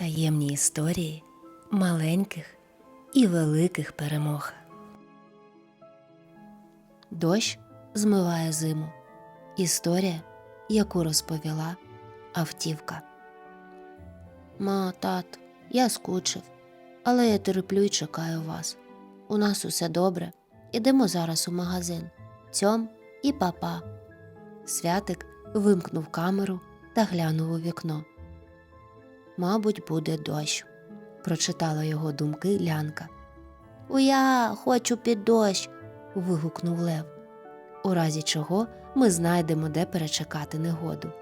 Таємні історії маленьких і великих перемог. Дощ змиває зиму. Історія, яку розповіла автівка. Ма, тат, я скучив, але я терплю і чекаю вас. У нас усе добре. Ідемо зараз у магазин. Цьом і папа. Святик вимкнув камеру та глянув у вікно. Мабуть, буде дощ, прочитала його думки лянка. Уя, хочу під дощ. вигукнув Лев. У разі чого ми знайдемо, де перечекати негоду.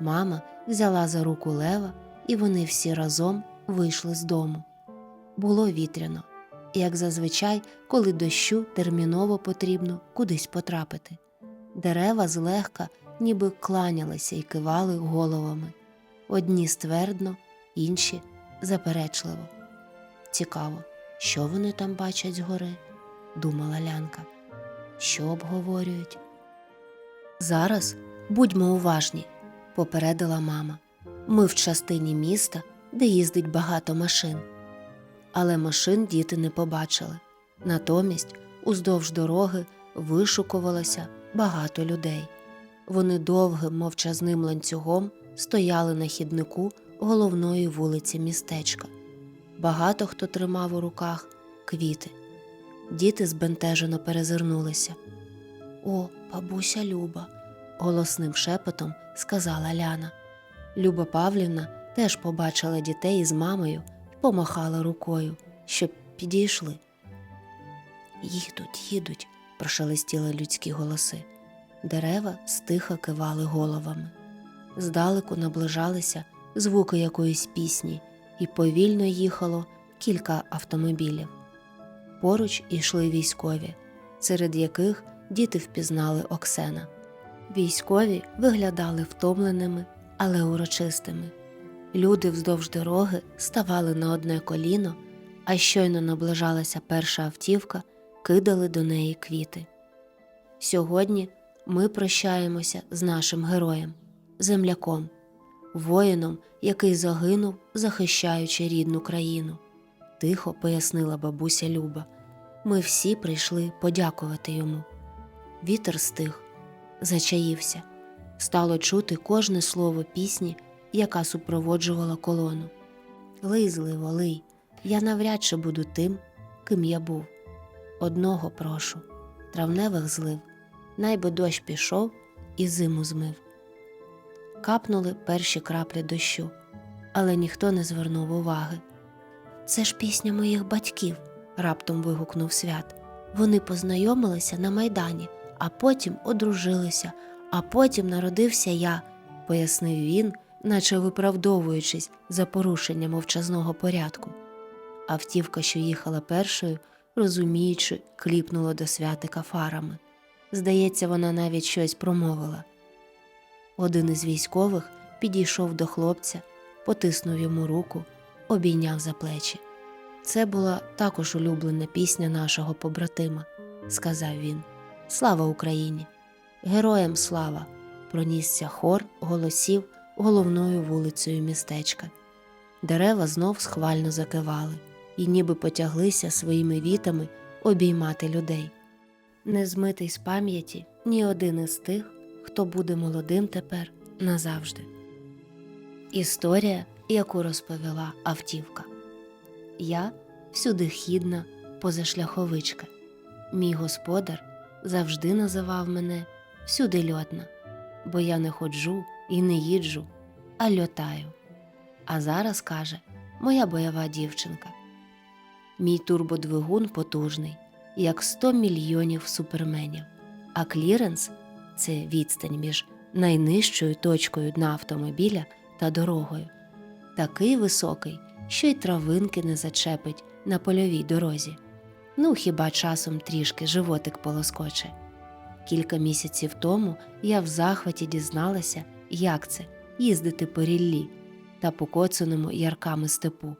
Мама взяла за руку Лева, і вони всі разом вийшли з дому. Було вітряно, як зазвичай, коли дощу терміново потрібно кудись потрапити. Дерева злегка ніби кланялися і кивали головами. Одні ствердно, інші заперечливо. Цікаво, що вони там бачать згори, думала Лянка. Що обговорюють? Зараз будьмо уважні, попередила мама. Ми в частині міста, де їздить багато машин. Але машин діти не побачили. Натомість уздовж дороги вишукувалося багато людей. Вони довгим мовчазним ланцюгом стояли на хіднику головної вулиці містечка. Багато хто тримав у руках квіти. Діти збентежено перезирнулися. О, бабуся Люба, голосним шепотом сказала Ляна. Люба Павлівна теж побачила дітей із мамою і помахала рукою, щоб підійшли. Їдуть, їдуть, прошелестіли людські голоси. Дерева стиха кивали головами. Здалеку наближалися звуки якоїсь пісні, і повільно їхало кілька автомобілів. Поруч ішли військові, серед яких діти впізнали Оксена. Військові виглядали втомленими, але урочистими. Люди вздовж дороги ставали на одне коліно, а щойно наближалася перша автівка, кидали до неї квіти. Сьогодні ми прощаємося з нашим героєм, земляком, воїном, який загинув, захищаючи рідну країну, тихо пояснила бабуся Люба. Ми всі прийшли подякувати йому. Вітер стих, зачаївся. Стало чути кожне слово пісні, яка супроводжувала колону. Лий, зливо, лий, я навряд чи буду тим, ким я був. Одного прошу, травневих злив, найби дощ пішов і зиму змив. Капнули перші краплі дощу, але ніхто не звернув уваги. Це ж пісня моїх батьків, раптом вигукнув свят. Вони познайомилися на майдані, а потім одружилися, а потім народився я, пояснив він, наче виправдовуючись за порушення мовчазного порядку. Автівка, що їхала першою, розуміючи, кліпнула до святика фарами. Здається, вона навіть щось промовила. Один із військових підійшов до хлопця, потиснув йому руку, обійняв за плечі. Це була також улюблена пісня нашого побратима, сказав він. Слава Україні! Героям слава! пронісся хор голосів головною вулицею містечка. Дерева знов схвально закивали і ніби потяглися своїми вітами обіймати людей. Не змитий з пам'яті ні один із тих, хто буде молодим тепер назавжди. Історія, яку розповіла автівка. Я всюди хідна позашляховичка. Мій господар завжди називав мене всюди льотна, бо я не ходжу і не їджу, а льотаю. А зараз каже моя бойова дівчинка. Мій турбодвигун потужний, як 100 мільйонів суперменів, а кліренс це відстань між найнижчою точкою дна автомобіля та дорогою, такий високий, що й травинки не зачепить на польовій дорозі. Ну, хіба часом трішки животик полоскоче. Кілька місяців тому я в захваті дізналася, як це їздити по ріллі та покоцаному ярками степу.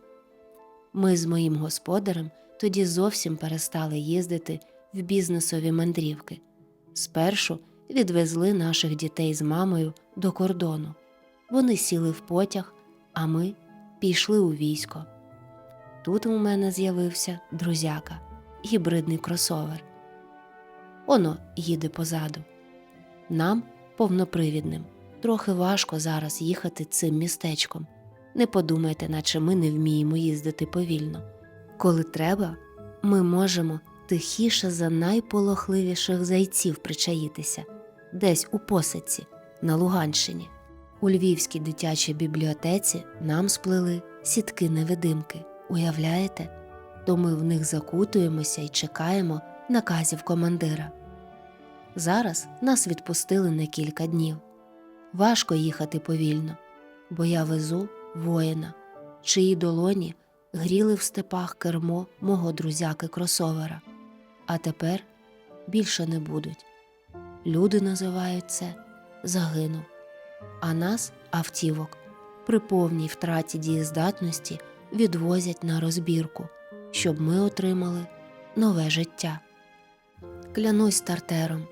Ми з моїм господарем тоді зовсім перестали їздити в бізнесові мандрівки. Спершу відвезли наших дітей з мамою до кордону. Вони сіли в потяг, а ми пішли у військо. Тут у мене з'явився друзяка, гібридний кросовер. Оно їде позаду. Нам, повнопривідним, трохи важко зараз їхати цим містечком. Не подумайте, наче ми не вміємо їздити повільно. Коли треба, ми можемо тихіше за найполохливіших зайців причаїтися, десь у посадці на Луганщині. У Львівській дитячій бібліотеці нам сплели сітки невидимки. Уявляєте? То ми в них закутуємося і чекаємо наказів командира. Зараз нас відпустили на кілька днів. Важко їхати повільно, бо я везу воїна, чиї долоні гріли в степах кермо мого друзяки кросовера, а тепер більше не будуть. Люди називають це загинув, а нас, автівок, при повній втраті дієздатності відвозять на розбірку, щоб ми отримали нове життя. Клянусь стартером,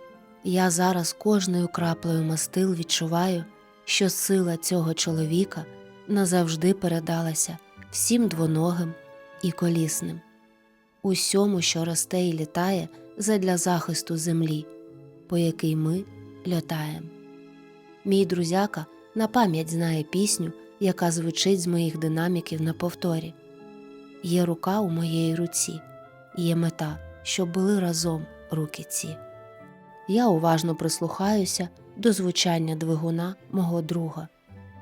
я зараз кожною краплею мастил відчуваю, що сила цього чоловіка назавжди передалася всім двоногим і колісним, усьому, що росте і літає задля захисту землі, по якій ми льотаємо. Мій друзяка на пам'ять знає пісню, яка звучить з моїх динаміків на повторі. Є рука у моєї руці, є мета, щоб були разом руки ці. Я уважно прислухаюся до звучання двигуна мого друга.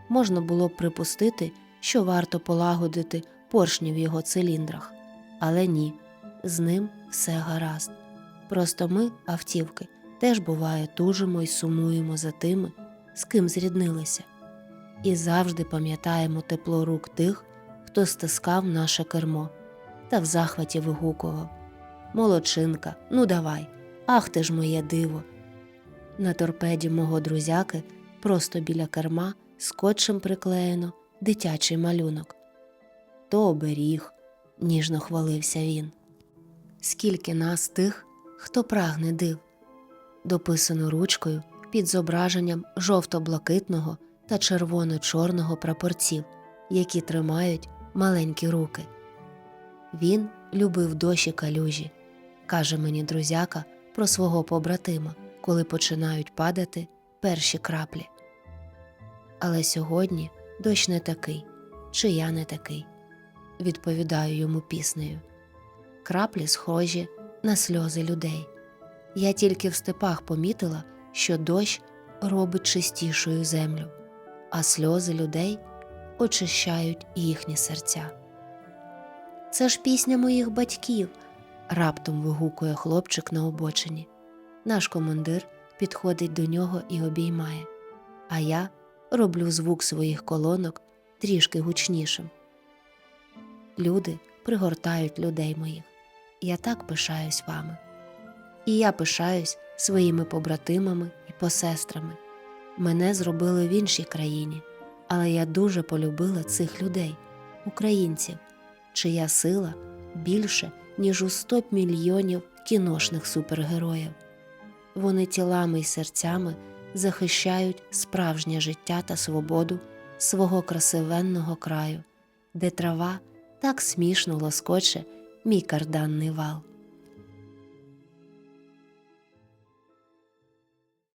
Можна було б припустити, що варто полагодити поршні в його циліндрах, але ні, з ним все гаразд. Просто ми, автівки, теж буває тужимо і сумуємо за тими, з ким зріднилися, і завжди пам'ятаємо тепло рук тих, хто стискав наше кермо та в захваті вигукував Молодчинка, ну давай, ах ти ж моє диво. На торпеді мого друзяки просто біля керма скотчем приклеєно дитячий малюнок. То оберіг, ніжно хвалився він. Скільки нас тих, хто прагне див, дописано ручкою під зображенням жовто-блакитного та червоно-чорного прапорців, які тримають маленькі руки. Він любив дощі калюжі, каже мені друзяка про свого побратима, коли починають падати перші краплі. Але сьогодні дощ не такий, чи я не такий, відповідаю йому піснею. Краплі схожі на сльози людей. Я тільки в степах помітила, що дощ робить чистішою землю, а сльози людей очищають їхні серця. Це ж пісня моїх батьків, раптом вигукує хлопчик на обочині. Наш командир підходить до нього і обіймає, а я роблю звук своїх колонок трішки гучнішим. Люди пригортають людей моїх. Я так пишаюсь вами. І я пишаюсь своїми побратимами і посестрами. Мене зробили в іншій країні, але я дуже полюбила цих людей, українців, чия сила більше, ніж у 100 мільйонів кіношних супергероїв. Вони тілами й серцями захищають справжнє життя та свободу свого красивенного краю, де трава так смішно лоскоче мій карданний вал.